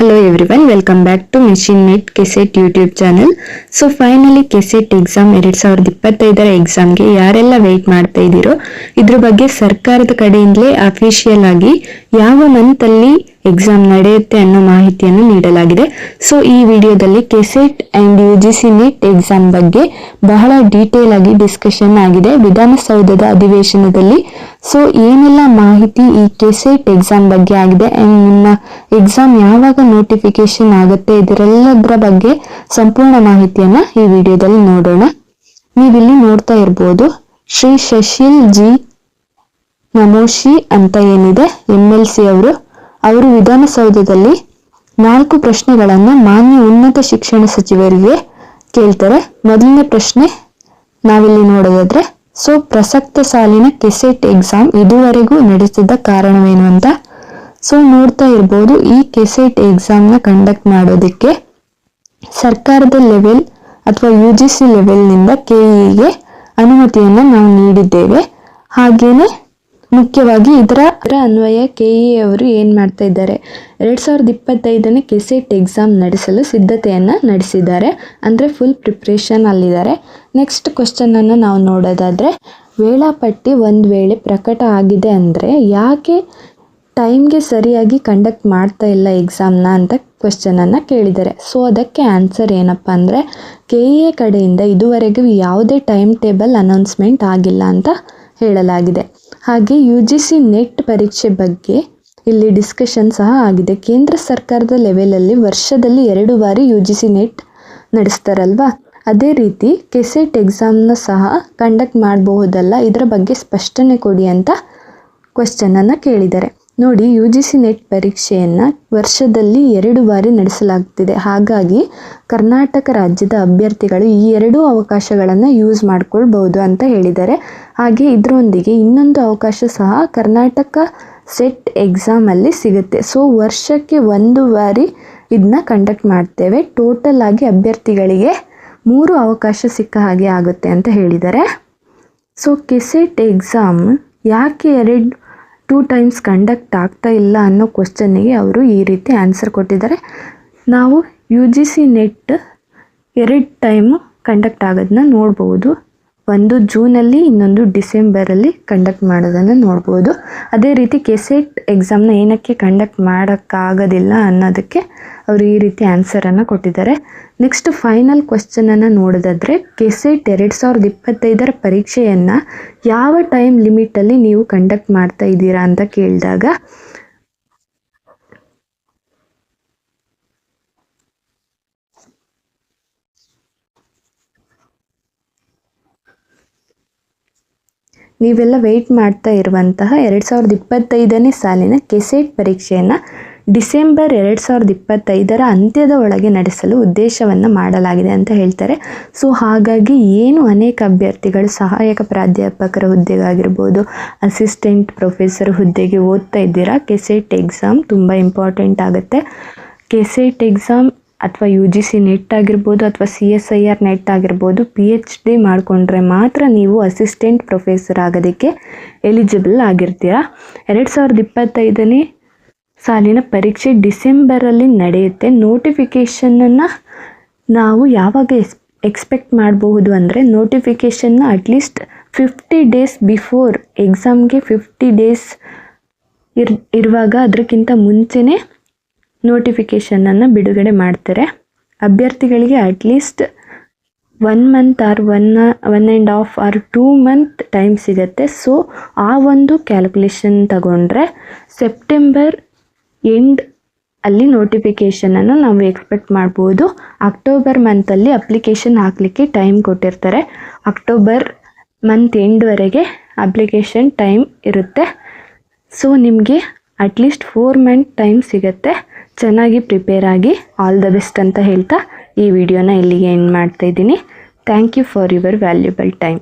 Hello everyone welcome back to machine NET KSET YouTube channel so finally KSET exam ಎರಡು ಸಾವಿರದ ಇಪ್ಪತ್ತೈದರ ಎಕ್ಸಾಮ್ಗೆ ಯಾರೆಲ್ಲ ವೆಯ್ಟ್ ಮಾಡ್ತಾ ಇದ್ದೀರೋ, ಇದ್ರ ಬಗ್ಗೆ ಸರ್ಕಾರದ ಕಡೆಯಿಂದಲೇ ಅಫಿಷಿಯಲ್ ಆಗಿ ಯಾವ ಮಂತಲ್ಲಿ ಎಕ್ಸಾಮ್ ನಡೆಯುತ್ತೆ ಅನ್ನೋ ಮಾಹಿತಿಯನ್ನು ನೀಡಲಾಗಿದೆ. ಸೊ ಈ ವಿಡಿಯೋದಲ್ಲಿ KSET and U G C NET exam ಬಗ್ಗೆ ಬಹಳ ಡೀಟೇಲ್ ಆಗಿ ಡಿಸ್ಕಷನ್ ಆಗಿದೆ ವಿಧಾನಸೌಧದ ಅಧಿವೇಶನದಲ್ಲಿ. ಸೊ ಏನೆಲ್ಲ ಮಾಹಿತಿ ಈ ಕೆಸೆಟ್ ಎಕ್ಸಾಮ್ ಬಗ್ಗೆ ಆಗಿದೆ ಅಂಡ್ ನಿಮ್ಮ ಎಕ್ಸಾಮ್ ಯಾವಾಗ ನೋಟಿಫಿಕೇಶನ್ ಆಗುತ್ತೆ ಇದರೆಲ್ಲದರ ಬಗ್ಗೆ ಸಂಪೂರ್ಣ ಮಾಹಿತಿಯನ್ನ ಈ ವಿಡಿಯೋದಲ್ಲಿ ನೋಡೋಣ. ನೀವಿಲ್ಲಿ ನೋಡ್ತಾ ಇರ್ಬೋದು, ಶ್ರೀ ಶಶಿಲ್ ಜಿ ನಮೋಶಿ ಅಂತ ಏನಿದೆ ಎಂ ಎಲ್ ಸಿ ಅವರು. ಅವರು ವಿಧಾನಸೌಧದಲ್ಲಿ ನಾಲ್ಕು ಪ್ರಶ್ನೆಗಳನ್ನು ಮಾನ್ಯ ಉನ್ನತ ಶಿಕ್ಷಣ ಸಚಿವರಿಗೆ ಕೇಳ್ತಾರೆ. ಮೊದಲನೇ ಪ್ರಶ್ನೆ ನಾವಿಲ್ಲಿ ನೋಡೋದಾದ್ರೆ, ಸೊ ಪ್ರಸಕ್ತ ಸಾಲಿನ ಕೆಸೆಟ್ ಎಕ್ಸಾಮ್ ಇದುವರೆಗೂ ನಡೆಸಿದ ಕಾರಣವೇನು ಅಂತ? ಸೊ ನೋಡ್ತಾ ಇರ್ಬೋದು, ಈ ಕೆಸೆಟ್ ಎಕ್ಸಾಮ್ನ ಕಂಡಕ್ಟ್ ಮಾಡೋದಕ್ಕೆ ಸರ್ಕಾರದ ಲೆವೆಲ್ ಅಥವಾ ಯು ಜಿ ಸಿ ಲೆವೆಲ್ನಿಂದ ಕೆಇಗೆ ಅನುಮತಿಯನ್ನು ನಾವು ನೀಡಿದ್ದೇವೆ. ಹಾಗೇನೆ ಮುಖ್ಯವಾಗಿ ಇದರ ಅನ್ವಯ ಕೆಇ ಅವರು ಏನು ಮಾಡ್ತಾ ಇದ್ದಾರೆ? ಎರಡು ಸಾವಿರದ ಇಪ್ಪತ್ತೈದನೇ ಕೆಸೆಟ್ ಎಕ್ಸಾಮ್ ನಡೆಸಲು ಸಿದ್ಧತೆಯನ್ನು ನಡೆಸಿದ್ದಾರೆ. ಅಂದರೆ ಫುಲ್ ಪ್ರಿಪ್ರೇಷನ್ ಅಲ್ಲಿದ್ದಾರೆ. ನೆಕ್ಸ್ಟ್ ಕ್ವಶನನ್ನು ನಾವು ನೋಡೋದಾದರೆ, ವೇಳಾಪಟ್ಟಿ ಒಂದು ವೇಳೆ ಪ್ರಕಟ ಆಗಿದೆ ಅಂದರೆ ಯಾಕೆ ಟೈಮ್ಗೆ ಸರಿಯಾಗಿ ಕಂಡಕ್ಟ್ ಮಾಡ್ತಾ ಇಲ್ಲ ಎಕ್ಸಾಮ್ನ ಅಂತ ಕ್ವಶನನ್ನು ಕೇಳಿದ್ದಾರೆ. ಸೊ ಅದಕ್ಕೆ ಆನ್ಸರ್ ಏನಪ್ಪ ಅಂದರೆ, ಕೆ ಇ ಎ ಕಡೆಯಿಂದ ಇದುವರೆಗೂ ಯಾವುದೇ ಟೈಮ್ ಟೇಬಲ್ ಅನೌನ್ಸ್ಮೆಂಟ್ ಆಗಿಲ್ಲ ಅಂತ ಹೇಳಲಾಗಿದೆ. ಹಾಗೆ ಯು ಜಿ ಸಿ ನೆಟ್ ಪರೀಕ್ಷೆ ಬಗ್ಗೆ ಇಲ್ಲಿ ಡಿಸ್ಕಷನ್ ಸಹ ಆಗಿದೆ. ಕೇಂದ್ರ ಸರ್ಕಾರದ ಲೆವೆಲಲ್ಲಿ ವರ್ಷದಲ್ಲಿ ಎರಡು ಬಾರಿ ಯು ಜಿ ಸಿ ನೆಟ್ ನಡೆಸ್ತಾರಲ್ವಾ? ಅದೇ ರೀತಿ ಕೆಸೆಟ್ ಎಕ್ಸಾಮ್ನ ಸಹ ಕಂಡಕ್ಟ್ ಮಾಡಬಹುದಲ್ಲ? ಇದರ ಬಗ್ಗೆ ಸ್ಪಷ್ಟನೆ ಕೊಡಿ ಅಂತ ಕ್ವಶನನ್ನು ಕೇಳಿದ್ದಾರೆ. ನೋಡಿ ಯು ಜಿ ಸಿ ನೆಟ್ ಪರೀಕ್ಷೆಯನ್ನು ವರ್ಷದಲ್ಲಿ ಎರಡು ಬಾರಿ ನಡೆಸಲಾಗ್ತಿದೆ. ಹಾಗಾಗಿ ಕರ್ನಾಟಕ ರಾಜ್ಯದ ಅಭ್ಯರ್ಥಿಗಳು ಈ ಎರಡೂ ಅವಕಾಶಗಳನ್ನು ಯೂಸ್ ಮಾಡ್ಕೊಳ್ಬಹುದು ಅಂತ ಹೇಳಿದ್ದಾರೆ. ಹಾಗೆ ಇದರೊಂದಿಗೆ ಇನ್ನೊಂದು ಅವಕಾಶ ಸಹ ಕರ್ನಾಟಕ ಸೆಟ್ ಎಕ್ಸಾಮಲ್ಲಿ ಸಿಗುತ್ತೆ. ಸೊ ವರ್ಷಕ್ಕೆ ಒಂದು ಬಾರಿ ಇದನ್ನ ಕಂಡಕ್ಟ್ ಮಾಡ್ತೇವೆ. ಟೋಟಲ್ ಆಗಿ ಅಭ್ಯರ್ಥಿಗಳಿಗೆ ಮೂರು ಅವಕಾಶ ಸಿಕ್ಕ ಹಾಗೆ ಆಗುತ್ತೆ ಅಂತ ಹೇಳಿದ್ದಾರೆ. ಸೊ ಕೆಸೆಟ್ ಎಕ್ಸಾಮ್ ಯಾಕೆ ಎರಡು ಟೂ ಟೈಮ್ಸ್ ಕಂಡಕ್ಟ್ ಆಗ್ತಾ ಇಲ್ಲ ಅನ್ನೋ ಕ್ವಶನ್ನಿಗೆ ಅವರು ಈ ರೀತಿ ಆನ್ಸರ್ ಕೊಟ್ಟಿದ್ದಾರೆ. ನಾವು ಯು ಜಿ ಸಿ ನೆಟ್ ಎರಡು ಟೈಮು ಕಂಡಕ್ಟ್ ಆಗೋದನ್ನ ನೋಡ್ಬೋದು. ಒಂದು ಜೂನಲ್ಲಿ ಇನ್ನೊಂದು ಡಿಸೆಂಬರಲ್ಲಿ ಕಂಡಕ್ಟ್ ಮಾಡೋದನ್ನು ನೋಡ್ಬೋದು. ಅದೇ ರೀತಿ ಕೆಸೆಟ್ ಎಕ್ಸಾಮ್ನ ಏನಕ್ಕೆ ಕಂಡಕ್ಟ್ ಮಾಡೋಕ್ಕಾಗೋದಿಲ್ಲ ಅನ್ನೋದಕ್ಕೆ ಅವರು ಈ ರೀತಿ ಆನ್ಸರನ್ನು ಕೊಟ್ಟಿದ್ದಾರೆ. ನೆಕ್ಸ್ಟ್ ಫೈನಲ್ ಕ್ವಶನನ್ನು ನೋಡೋದಾದರೆ, ಕೆಸೆಟ್ ಎರಡು ಸಾವಿರದ ಇಪ್ಪತ್ತೈದರ ಪರೀಕ್ಷೆಯನ್ನು ಯಾವ ಟೈಮ್ ಲಿಮಿಟಲ್ಲಿ ನೀವು ಕಂಡಕ್ಟ್ ಮಾಡ್ತಾ ಇದ್ದೀರಾ ಅಂತ ಕೇಳಿದಾಗ ನೀವೆಲ್ಲ ವೆಯ್ಟ್ ಮಾಡ್ತಾ ಇರುವಂತಹ ಎರಡು ಸಾವಿರದ ಇಪ್ಪತ್ತೈದನೇ ಸಾಲಿನ ಕೆಸೆಟ್ ಪರೀಕ್ಷೆಯನ್ನು ಡಿಸೆಂಬರ್ ಎರಡು ಸಾವಿರದ ಇಪ್ಪತ್ತೈದರ ಅಂತ್ಯದ ಒಳಗೆ ನಡೆಸಲು ಉದ್ದೇಶವನ್ನು ಮಾಡಲಾಗಿದೆ ಅಂತ ಹೇಳ್ತಾರೆ. ಸೊ ಹಾಗಾಗಿ ಏನು ಅನೇಕ ಅಭ್ಯರ್ಥಿಗಳು ಸಹಾಯಕ ಪ್ರಾಧ್ಯಾಪಕರ ಹುದ್ದೆಗಾಗಿರ್ಬೋದು ಅಸಿಸ್ಟೆಂಟ್ ಪ್ರೊಫೆಸರ್ ಹುದ್ದೆಗೆ ಓದ್ತಾ ಇದ್ದೀರಾ ಕೆಸೆಟ್ ಎಕ್ಸಾಮ್ ತುಂಬ ಇಂಪಾರ್ಟೆಂಟ್ ಆಗುತ್ತೆ. ಕೆಸೆಟ್ ಎಕ್ಸಾಮ್ ಅಥವಾ ಯು ಜಿ ಸಿ ನೆಟ್ ಆಗಿರ್ಬೋದು ಅಥವಾ C S I R NET ಆಗಿರ್ಬೋದು ಪಿ ಎಚ್ ಡಿ ಮಾಡಿಕೊಂಡ್ರೆ ಮಾತ್ರ ನೀವು ಅಸಿಸ್ಟೆಂಟ್ ಪ್ರೊಫೆಸರ್ ಆಗೋದಕ್ಕೆ ಎಲಿಜಿಬಲ್ ಆಗಿರ್ತೀರಾ. ಎರಡು ಸಾವಿರದ ಇಪ್ಪತ್ತೈದನೇ ಸಾಲಿನ ಪರೀಕ್ಷೆ ಡಿಸೆಂಬರಲ್ಲಿ ನಡೆಯುತ್ತೆ. ನೋಟಿಫಿಕೇಷನನ್ನು ನಾವು ಯಾವಾಗ ಎಸ್ ಎಕ್ಸ್ಪೆಕ್ಟ್ ಮಾಡಬಹುದು ಅಂದರೆ ನೋಟಿಫಿಕೇಷನ್ನ at least fifty days before ಎಕ್ಸಾಮ್ಗೆ ಫಿಫ್ಟಿ ಡೇಸ್ ಇರ್, ಇರುವಾಗ ಅದಕ್ಕಿಂತ ಮುಂಚೆನೇ ನೋಟಿಫಿಕೇಷನನ್ನು ಬಿಡುಗಡೆ ಮಾಡ್ತಾರೆ. ಅಭ್ಯರ್ಥಿಗಳಿಗೆ at least one month or one one and half or two month time ಸಿಗುತ್ತೆ. ಸೊ ಆ ಒಂದು ಕ್ಯಾಲ್ಕುಲೇಷನ್ ತಗೊಂಡ್ರೆ ಸೆಪ್ಟೆಂಬರ್ ಎಂಡ್ ಅಲ್ಲಿ ನೋಟಿಫಿಕೇಷನನ್ನು ನಾವು ಎಕ್ಸ್ಪೆಕ್ಟ್ ಮಾಡ್ಬೋದು. ಅಕ್ಟೋಬರ್ ಮಂತಲ್ಲಿ ಅಪ್ಲಿಕೇಶನ್ ಹಾಕಲಿಕ್ಕೆ ಟೈಮ್ ಕೊಟ್ಟಿರ್ತಾರೆ. ಅಕ್ಟೋಬರ್ ಮಂತ್ ಎಂಡ್ವರೆಗೆ ಅಪ್ಲಿಕೇಶನ್ ಟೈಮ್ ಇರುತ್ತೆ. ಸೊ ನಿಮಗೆ at least four month time ಸಿಗುತ್ತೆ. ಚೆನ್ನಾಗಿ ಪ್ರಿಪೇರ್ ಆಗಿ ಆಲ್ ದ ಬೆಸ್ಟ್ ಅಂತ ಹೇಳ್ತಾ ಈ ವಿಡಿಯೋನ ಇಲ್ಲಿಗೆ ಎಂಡ್ ಮಾಡ್ತಾ ಇದ್ದೀನಿ. Thank you for your valuable time